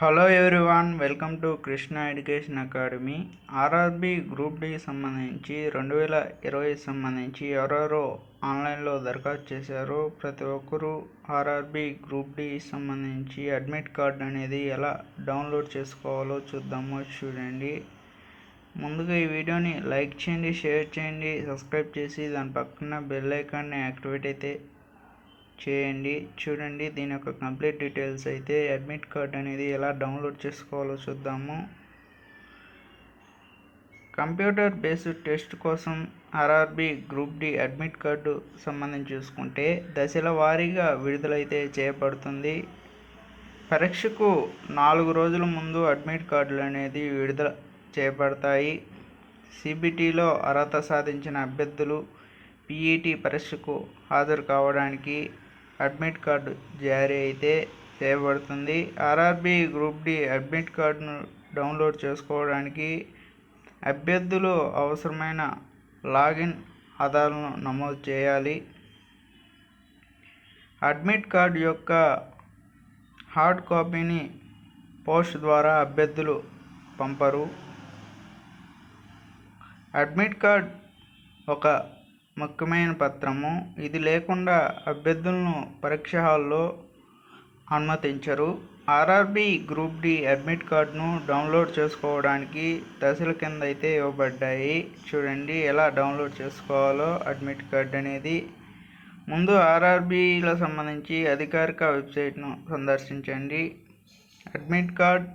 Hello everyone welcome to Krishna education academy RRB group D సంబంధించి రెండు వేల ఇరవై సంబంధించి ఎవరెవరో ఆన్లైన్లో దరఖాస్తు చేశారో ప్రతి ఒక్కరూ ఆర్ఆర్బి గ్రూప్ డి సంబంధించి అడ్మిట్ కార్డ్ అనేది ఎలా డౌన్లోడ్ చేసుకోవాలో చూద్దామో చూడండి. ముందుగా ఈ వీడియోని లైక్ చేయండి షేర్ చేయండి సబ్స్క్రైబ్ చేసి దాని పక్కన బెల్ ఐకాన్ని యాక్టివేట్ అయితే చేయండి. చూడండి దీని యొక్క కంప్లీట్ డీటెయిల్స్ అయితే అడ్మిట్ కార్డ్ అనేది ఎలా డౌన్లోడ్ చేసుకోవాలో చూద్దాము. కంప్యూటర్ బేస్డ్ టెస్ట్ కోసం RRB group D admit card సంబంధించి చూసుకుంటే దశల వారీగా విడుదలైతే చేయబడుతుంది. పరీక్షకు నాలుగు రోజుల ముందు అడ్మిట్ కార్డులు అనేది విడుదల చేయబడతాయి. సిబిటిలో అర్హత సాధించిన అభ్యర్థులు పీఈటీ పరీక్షకు హాజరు కావడానికి అడ్మిట్ కార్డు జారీ అయితే చేయబడుతుంది. ఆర్ఆర్బి గ్రూప్ డి అడ్మిట్ కార్డును డౌన్లోడ్ చేసుకోవడానికి అభ్యర్థులు అవసరమైన లాగిన్ ఆధారాలను నమోదు చేయాలి. అడ్మిట్ కార్డు యొక్క హార్డ్ కాపీని పోస్ట్ ద్వారా అభ్యర్థులు పంపరు. అడ్మిట్ కార్డ్ ఒక ముఖ్యమైన పత్రము. ఇది లేకుండా అభ్యర్థులను పరీక్ష హాల్లో అనుమతించరు. ఆర్ఆర్బి గ్రూప్ డి అడ్మిట్ కార్డును డౌన్లోడ్ చేసుకోవడానికి దశల కింద అయితే ఇవ్వబడ్డాయి. చూడండి ఎలా డౌన్లోడ్ చేసుకోవాలో. అడ్మిట్ కార్డ్ అనేది ముందు ఆర్ఆర్బిలో సంబంధించి అధికారిక వెబ్సైట్ను సందర్శించండి. అడ్మిట్ కార్డ్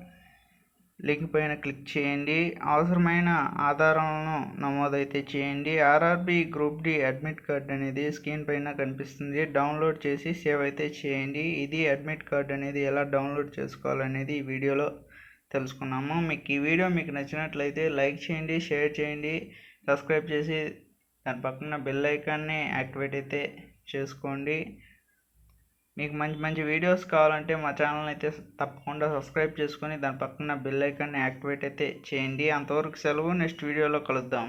లింక్ పైన క్లిక్ చేయండి. అవసరమైన ఆధారాలను నమోదైతే చేయండి. RRB group D admit card అనేది స్క్రీన్ పైన కనిపిస్తుంది. డౌన్లోడ్ చేసి సేవ్ అయితే చేయండి. ఇది అడ్మిట్ కార్డ్ అనేది ఎలా డౌన్లోడ్ చేసుకోవాలనేది ఈ వీడియోలో తెలుసుకున్నాము. మీకు ఈ వీడియో మీకు నచ్చినట్లయితే లైక్ చేయండి షేర్ చేయండి సబ్స్క్రైబ్ చేసి దాని పక్కన బెల్ ఐకాన్ని యాక్టివేట్ అయితే చేసుకోండి. మీకు మంచి మంచి వీడియోస్ కావాలంటే మా ఛానల్ అయితే తప్పకుండా సబ్స్క్రైబ్ చేసుకొని దాని పక్కన బెల్ ఐకాన్ని యాక్టివేట్ అయితే చేయండి. అంతవరకు సెలవు. నెక్స్ట్ వీడియోలో కలుద్దాం.